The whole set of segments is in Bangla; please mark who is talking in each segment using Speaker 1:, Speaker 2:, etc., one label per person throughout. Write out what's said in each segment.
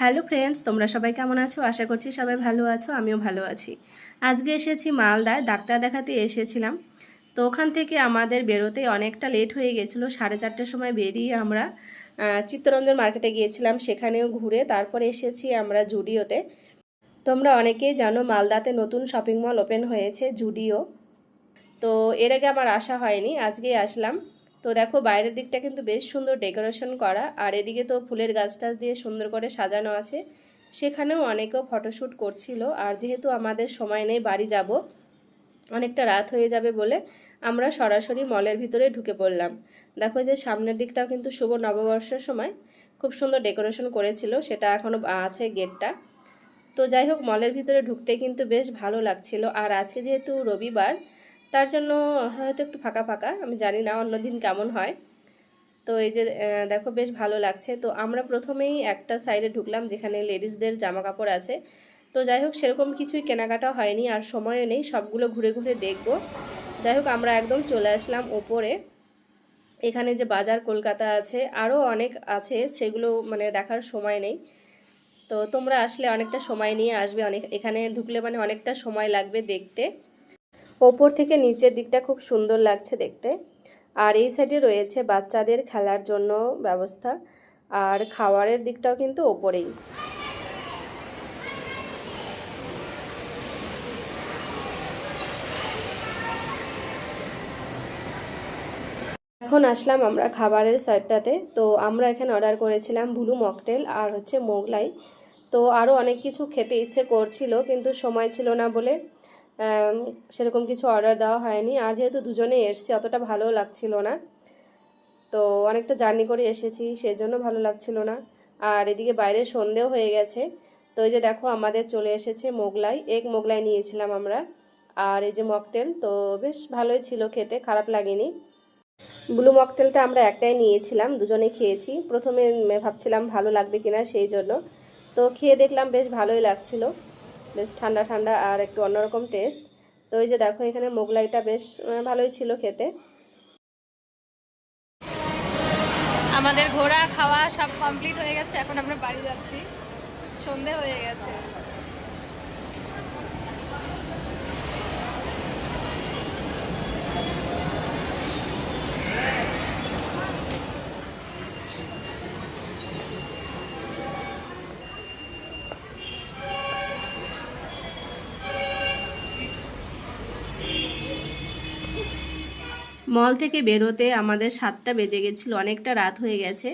Speaker 1: হ্যালো ফ্রেন্ডস, তোমরা সবাই কেমন আছো? আশা করছি সবাই ভালো আছো, আমিও ভালো আছি। আজকে এসেছি মালদায়, ডাক্তার দেখাতে এসেছিলাম। তো ওখান থেকে আমাদের বেরোতে অনেকটা লেট হয়ে গেছিল, সাড়ে চারটের সময় বেরিয়ে আমরা চিত্তরঞ্জন মার্কেটে গিয়েছিলাম, সেখানেও ঘুরে তারপরে এসেছি আমরা জুডিওতে। তোমরা অনেকেই জানো মালদাতে নতুন শপিং মল ওপেন হয়েছে জুডিও। তো এর আগে আমার আসা হয়নি, আজকেই আসলাম। তো দেখো বাইরের দিকটা কিন্তু বেশ সুন্দর ডেকোরেশন করা। আর এদিকে তো ফুলের গাছ টাছ দিয়ে সুন্দর করে সাজানো আছে। সেখানেও অনেকেও ফটোশ্যুট করছিল। আর যেহেতু আমাদের সময় নেই, বাড়ি যাব, অনেকটা রাত হয়ে যাবে বলে আমরা সরাসরি মলের ভিতরে ঢুকে পড়লাম। দেখো যে সামনের দিকটাও কিন্তু শুভ নববর্ষের সময় খুব সুন্দর ডেকোরেশন করেছিল, সেটা এখনও আছে গেটটা। তো যাই হোক, মলের ভিতরে ঢুকতে কিন্তু বেশ ভালো লাগছিল। আর আজকে যেহেতু রবিবার তার জন্য হয়তো একটু ফাঁকা ফাঁকা, আমি জানি না অন্যদিন কেমন হয়। তো এই যে দেখো বেশ ভালো লাগছে। তো আমরা প্রথমেই একটা সাইডে ঢুকলাম যেখানে লেডিসদের জামা কাপড় আছে। তো যাই হোক, সেরকম কিছুই কেনাকাটা হয়নি আর সময়ও নেই, সবগুলো ঘুরে ঘুরে দেখব। যাই হোক, আমরা একদম চলে আসলাম ওপরে। এখানে যে বাজার কলকাতা আছে আরও অনেক আছে, সেগুলো মানে দেখার সময় নেই। তো তোমরা আসলে অনেকটা সময় নিয়ে আসবে, অনেক, এখানে ঢুকলে মানে অনেকটা সময় লাগবে দেখতে। ওপর থেকে নিচের দিকটা খুব সুন্দর লাগছে দেখতে। আর এই সাইডে রয়েছে বাচ্চাদের খেলার জন্য ব্যবস্থা। আর খাওয়ারের দিকটাও কিন্তু ওপরেই। এখন আসলাম আমরা খাবারের সাইডটাতে। তো আমরা এখানে অর্ডার করেছিলাম ব্লু মকটেল আর হচ্ছে মোগলাই। তো আরও অনেক কিছু খেতে ইচ্ছে করছিল, কিন্তু সময় ছিল না বলে সেরকম কিছু অর্ডার দেওয়া হয়নি। আর যেহেতু দুজনে এসছি, অতটা ভালো লাগছিল না। তো অনেকটা জার্নি করে এসেছি, সেজন্য ভালো লাগছিল না। আর এদিকে বাইরে সন্ধেও হয়ে গেছে। তো এই যে দেখো, আমাদের চলে এসেছে মোগলাই। এক মোগলাই নিয়েছিলাম আমরা। আর এই যে মকটেল তো বেশ ভালোই ছিল খেতে, খারাপ লাগেনি। ব্লু মকটেলটা আমরা একটাই নিয়েছিলাম দুজনে খেয়েছি। প্রথমে ভাবছিলাম ভালো লাগবে কিনা সেই জন্য। তো খেয়ে দেখলাম বেশ ভালোই লাগছিল। বেশ ঠান্ডা ঠান্ডা আর একটু অন্যরকম টেস্ট তো ওই যে দেখো, এখানে মোগলাইটা বেশ ভালোই ছিল খেতে। আমাদের ঘোরা, খাওয়া সব কমপ্লিট হয়ে গেছে। এখন আমরা বাড়ি যাচ্ছি। সন্ধে হয়ে গেছে। মল থেকে বেরোতে আমাদের সাতটা বেজে গেছিল, অনেকটা রাত হয়ে গেছে।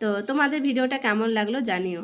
Speaker 1: তো তোমাদের ভিডিওটা কেমন লাগল জানিও।